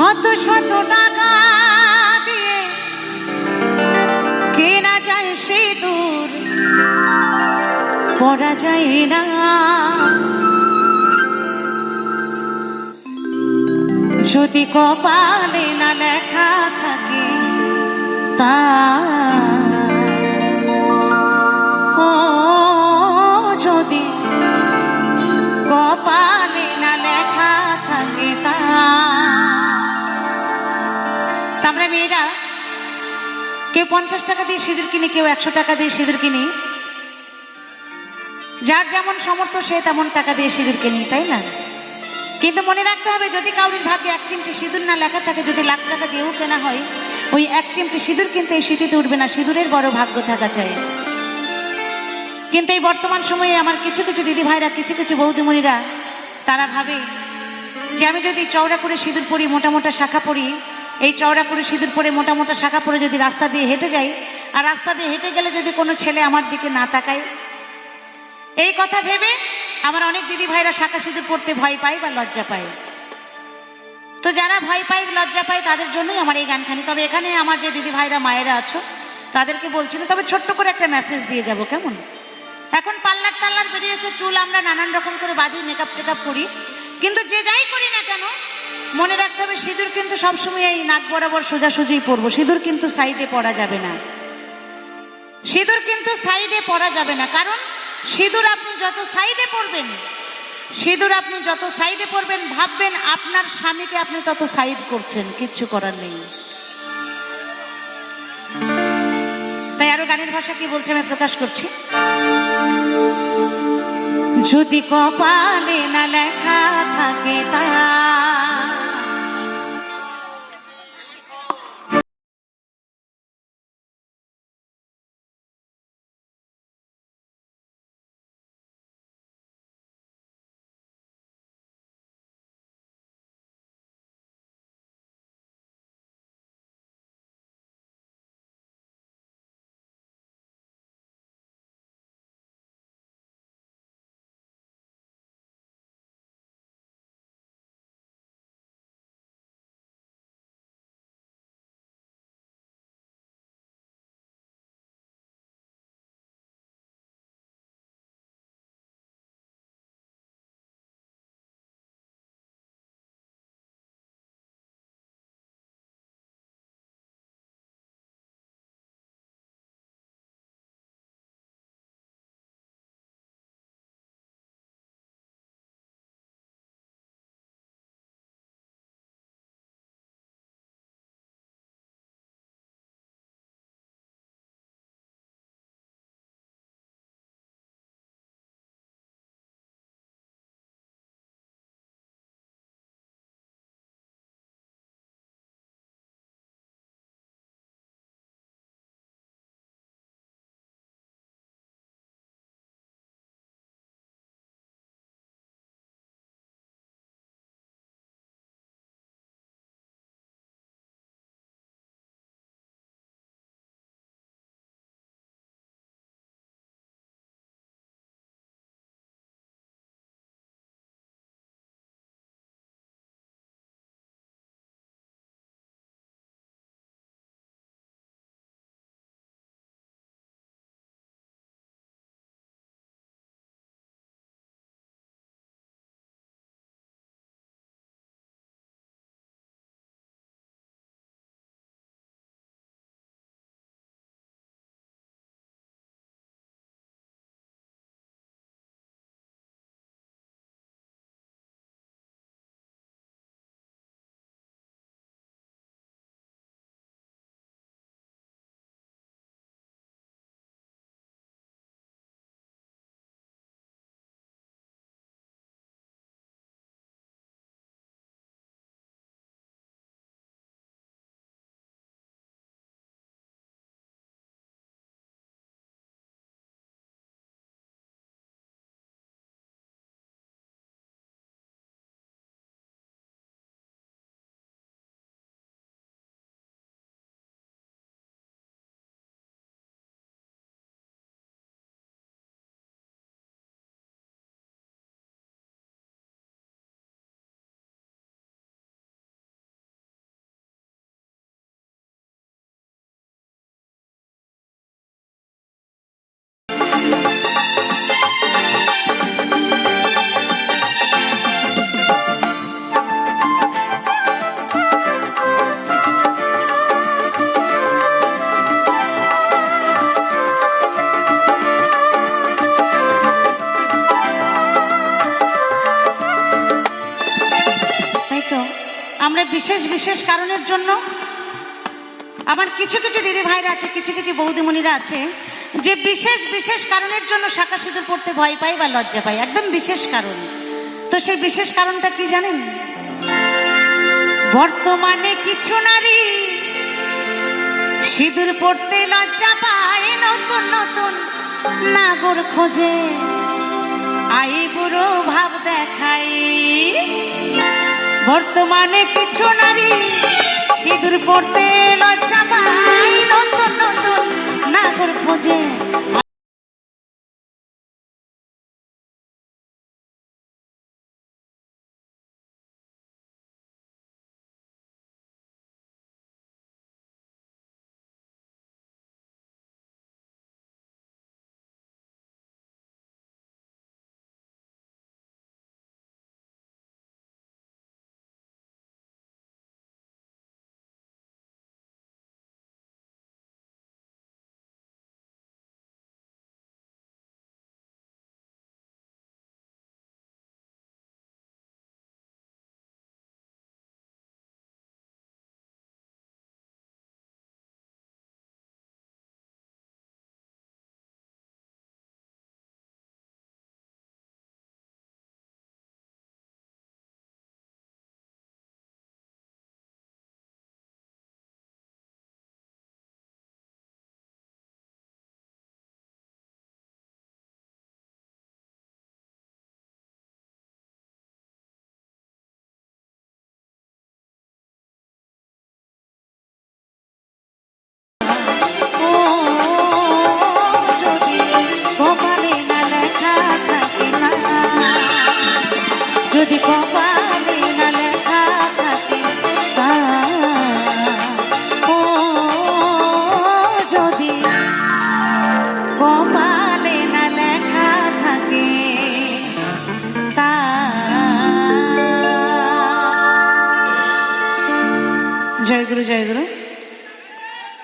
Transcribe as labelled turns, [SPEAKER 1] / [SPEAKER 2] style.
[SPEAKER 1] শত শত টাকা দিয়ে কেনা যায় সে দূর পড়া যায় না। যদি কপালে না লেখা থাকে তা মেয়েরা, কেউ পঞ্চাশ টাকা দিয়ে সিঁদুর কিনি, কেউ একশো টাকা দিয়ে সিঁদুর কিনি। যার যেমন সমর্থ সে তেমন টাকা দিয়ে সিঁদুর কিনি, তাই না? কিন্তু মনে রাখতে হবে, যদি কাউরির ভাগ্যে এক চিমটি সিঁদুর না লেখা থাকে, যদি লাখ টাকা দিয়েও কেনা হয়, ওই এক চিমটি সিঁদুর কিন্তু এই শীতিতে উঠবে না, সিঁদুরের বড় ভাগ্য থাকা চাই। কিন্তু এই বর্তমান সময়ে আমার কিছু কিছু দিদি ভাইরা কিছু কিছু বৌদিমণিরা, তারা ভাবে যে আমি যদি চওড়া করে সিঁদুর পরি, মোটা মোটা শাখা পরি এই চওড়া করে সিঁদুর পরে, মোটা মোটা শাখা পরে যদি রাস্তা দিয়ে হেঁটে যাই, আর রাস্তা দিয়ে হেঁটে গেলে যদি কোনো ছেলে আমার দিকে না তাকায়? এই কথা ভেবে আমার অনেক দিদি ভাইরা শাখা সিঁদুর পড়তে ভয় পায় বা লজ্জা পায়। তো যারা ভয় পায়, লজ্জা পায়, তাদের জন্যই আমার এই গানখানি। তবে এখানে আমার যে দিদি ভাইরা, মায়েরা আছো, তাদেরকে বলছি না তবে ছোট্ট করে একটা মেসেজ দিয়ে যাব, কেমন? এখন পার্লার টাল্লার বেরিয়েছে, চুল আমরা নানান রকম করে বাঁধি মেকআপ টেকআপ করি। কিন্তু যে যাই করি না কেন মনে রাখতে হবে, সিঁদুর কিন্তু সবসময় এই নাক বরাবর সোজাসুজিই পরবো। সিঁদুর কিন্তু সাইডে পরা যাবে না। সিঁদুর কিন্তু সাইডে পরা যাবে না। কারণ সিঁদুর আপনি যত সাইডে পরবেন, সিঁদুর আপনি যত সাইডে পরবেন, ভাববেন আপনার স্বামীকে আপনি তত সাইড করছেন, কিচ্ছু করার নেই। তাই আরও গানের ভাষা কি বলছে আমি প্রকাশ করছি? যদি কপালে না বিশেষ বিশেষ কারণের জন্য আমার কিছু কিছু দিদি ভাইরা আছে, কিছু কিছু বৌদিমণিরা আছে, যে বিশেষ বিশেষ কারণের জন্য শাখা সিঁদুর পড়তে ভয় পায় বা লজ্জা পায়। একদম বিশেষ কারণ। তো সেই বিশেষ কারণটা কি জানেন? বর্তমানে কিছু নারী সিঁদুর পড়তে লজ্জা পায় নতুন নতুন নাগর খোঁজে। আই বুড়ো ভাব দেখাই বর্তমানে কিছু নারী সিঁদুর পড়তে লজ্জা পায়। নতুন নতুন নাগর খোঁজে। কপালে না থাকে। তা জয় গুরু জয় গুরু।